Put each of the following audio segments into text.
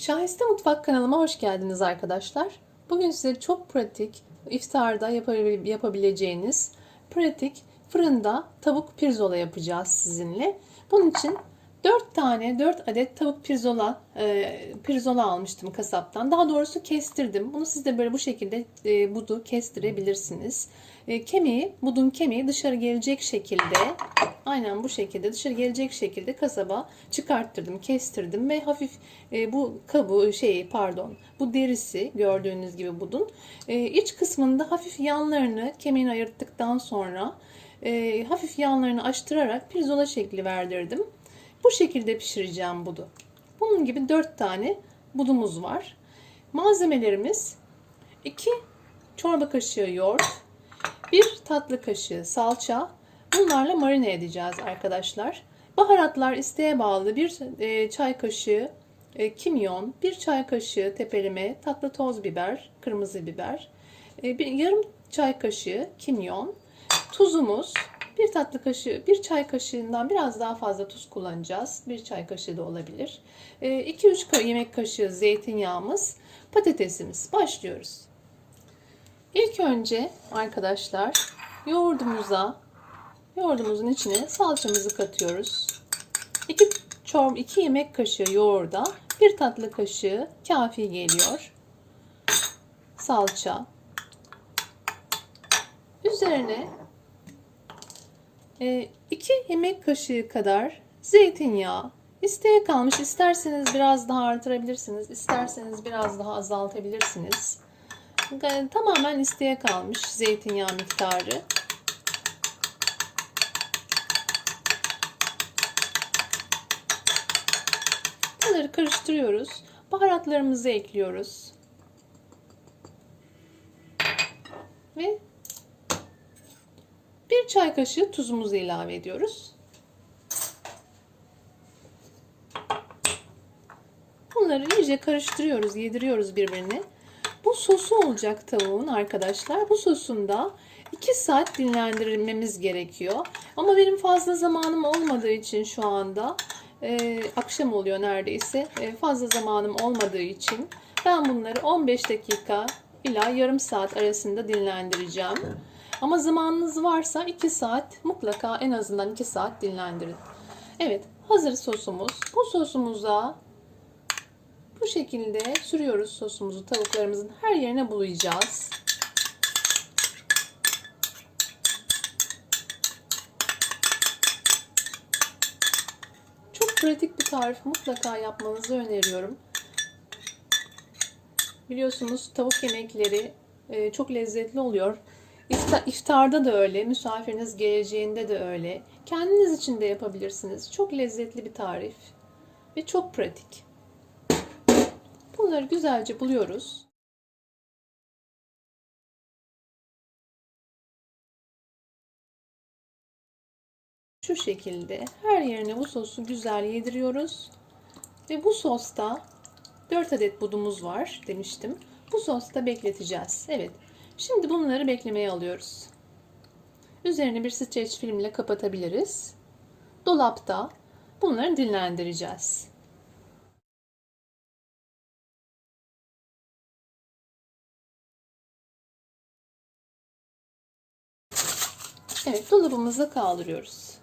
Şahiste Mutfak kanalıma hoş geldiniz arkadaşlar. Bugün size çok pratik, iftarda yapabil- yapabileceğiniz pratik fırında tavuk pirzola yapacağız sizinle. Bunun için 4 tane 4 adet tavuk pirzola e, pirzola almıştım kasaptan. Daha doğrusu kestirdim. Bunu siz de böyle bu şekilde e, budu kestirebilirsiniz. E, kemiği, budun kemiği dışarı gelecek şekilde aynen bu şekilde dışarı gelecek şekilde kasaba çıkarttırdım, kestirdim ve hafif e, bu kabuğu şey pardon bu derisi gördüğünüz gibi budun e, iç kısmında hafif yanlarını kemiğini ayırttıktan sonra e, hafif yanlarını açtırarak pirzola şekli verdirdim. Bu şekilde pişireceğim budu. Bunun gibi 4 tane budumuz var. Malzemelerimiz 2 çorba kaşığı yoğurt, 1 tatlı kaşığı salça. Bunlarla marine edeceğiz arkadaşlar. Baharatlar isteğe bağlı. 1 çay kaşığı e, kimyon, 1 çay kaşığı tepeleme, tatlı toz biber, kırmızı biber, e, bir yarım çay kaşığı kimyon, tuzumuz, bir tatlı kaşığı, bir çay kaşığından biraz daha fazla tuz kullanacağız. Bir çay kaşığı da olabilir. 2-3 yemek kaşığı zeytinyağımız, patatesimiz. Başlıyoruz. İlk önce arkadaşlar yoğurdumuza, yoğurdumuzun içine salçamızı katıyoruz. 2 çorba 2 yemek kaşığı yoğurda bir tatlı kaşığı kafi geliyor. Salça. Üzerine 2 yemek kaşığı kadar zeytinyağı. İsteğe kalmış. İsterseniz biraz daha artırabilirsiniz. isterseniz biraz daha azaltabilirsiniz. Tamamen isteğe kalmış zeytinyağı miktarı. Bunları karıştırıyoruz. Baharatlarımızı ekliyoruz. Ve bir çay kaşığı tuzumuzu ilave ediyoruz. Bunları iyice karıştırıyoruz, yediriyoruz birbirine. Bu sosu olacak tavuğun arkadaşlar. Bu sosunda 2 saat dinlendirmemiz gerekiyor. Ama benim fazla zamanım olmadığı için şu anda e, akşam oluyor neredeyse. E, fazla zamanım olmadığı için ben bunları 15 dakika ila yarım saat arasında dinlendireceğim. Ama zamanınız varsa 2 saat mutlaka en azından 2 saat dinlendirin. Evet hazır sosumuz. Bu sosumuza bu şekilde sürüyoruz sosumuzu tavuklarımızın her yerine bulayacağız. Çok pratik bir tarif mutlaka yapmanızı öneriyorum. Biliyorsunuz tavuk yemekleri e, çok lezzetli oluyor. İftarda da öyle, misafiriniz geleceğinde de öyle. Kendiniz için de yapabilirsiniz. Çok lezzetli bir tarif ve çok pratik. Bunları güzelce buluyoruz. Şu şekilde her yerine bu sosu güzel yediriyoruz. Ve bu sosta 4 adet budumuz var demiştim. Bu sosta bekleteceğiz. Evet. Şimdi bunları beklemeye alıyoruz. Üzerini bir streç filmle kapatabiliriz. Dolapta bunları dinlendireceğiz. Evet, dolabımıza kaldırıyoruz.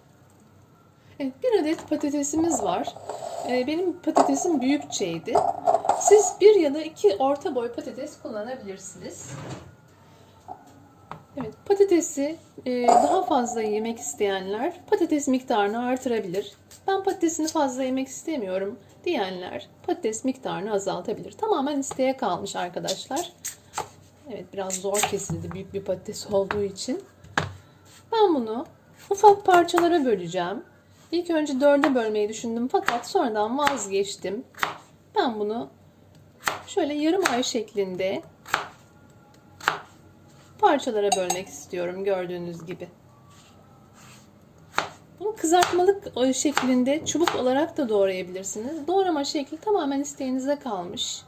Evet, bir adet patatesimiz var. Ee, benim patatesim büyükçeydi. Siz bir ya da iki orta boy patates kullanabilirsiniz. Evet, patatesi e, daha fazla yemek isteyenler patates miktarını artırabilir. Ben patatesini fazla yemek istemiyorum diyenler patates miktarını azaltabilir. Tamamen isteğe kalmış arkadaşlar. Evet, biraz zor kesildi büyük bir patates olduğu için. Ben bunu ufak parçalara böleceğim. İlk önce dörde bölmeyi düşündüm fakat sonradan vazgeçtim. Ben bunu şöyle yarım ay şeklinde parçalara bölmek istiyorum gördüğünüz gibi. Bunu kızartmalık şeklinde çubuk olarak da doğrayabilirsiniz. Doğrama şekli tamamen isteğinize kalmış.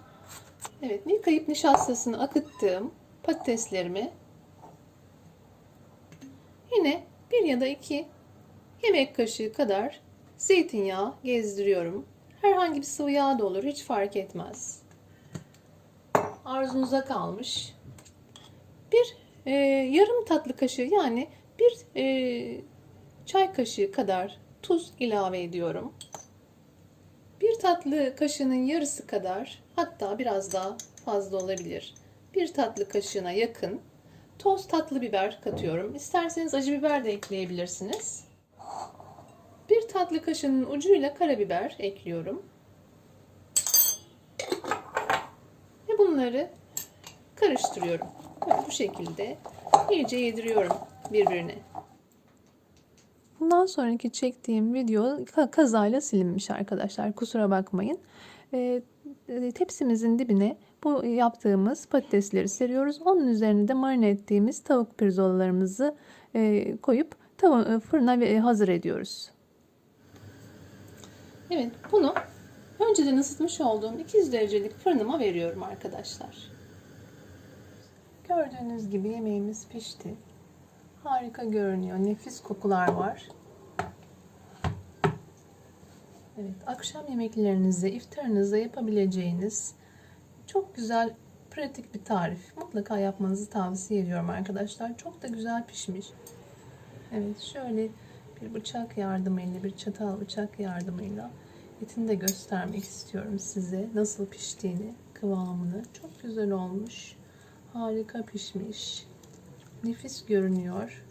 Evet, yıkayıp nişastasını akıttığım patateslerimi Yine bir ya da iki yemek kaşığı kadar zeytinyağı gezdiriyorum Herhangi bir sıvı yağ da olur, hiç fark etmez. Arzunuza kalmış. Bir e, yarım tatlı kaşığı yani bir e, çay kaşığı kadar tuz ilave ediyorum. Bir tatlı kaşığının yarısı kadar hatta biraz daha fazla olabilir. Bir tatlı kaşığına yakın toz tatlı biber katıyorum. İsterseniz acı biber de ekleyebilirsiniz. Bir tatlı kaşığının ucuyla karabiber ekliyorum. Ve bunları karıştırıyorum. Böyle bu şekilde iyice yediriyorum birbirine. Bundan sonraki çektiğim video kazayla silinmiş arkadaşlar. Kusura bakmayın. E, tepsimizin dibine bu yaptığımız patatesleri seriyoruz. Onun üzerine de marine ettiğimiz tavuk pirzolalarımızı e, koyup tav- fırına hazır ediyoruz. Evet bunu önceden ısıtmış olduğum 200 derecelik fırınıma veriyorum arkadaşlar. Gördüğünüz gibi yemeğimiz pişti. Harika görünüyor. Nefis kokular var. Evet, akşam yemeklerinizde, iftarınızda yapabileceğiniz çok güzel, pratik bir tarif. Mutlaka yapmanızı tavsiye ediyorum arkadaşlar. Çok da güzel pişmiş. Evet, şöyle bir bıçak yardımıyla, bir çatal bıçak yardımıyla etini de göstermek istiyorum size. Nasıl piştiğini, kıvamını. Çok güzel olmuş. Harika pişmiş. Nefis görünüyor.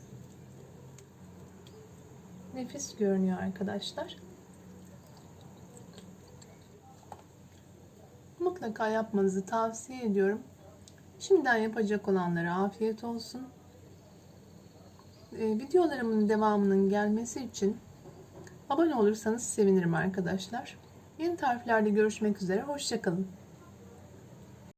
Nefis görünüyor arkadaşlar. Mutlaka yapmanızı tavsiye ediyorum. Şimdiden yapacak olanlara afiyet olsun. Ee, videolarımın devamının gelmesi için abone olursanız sevinirim arkadaşlar. Yeni tariflerde görüşmek üzere. Hoşçakalın.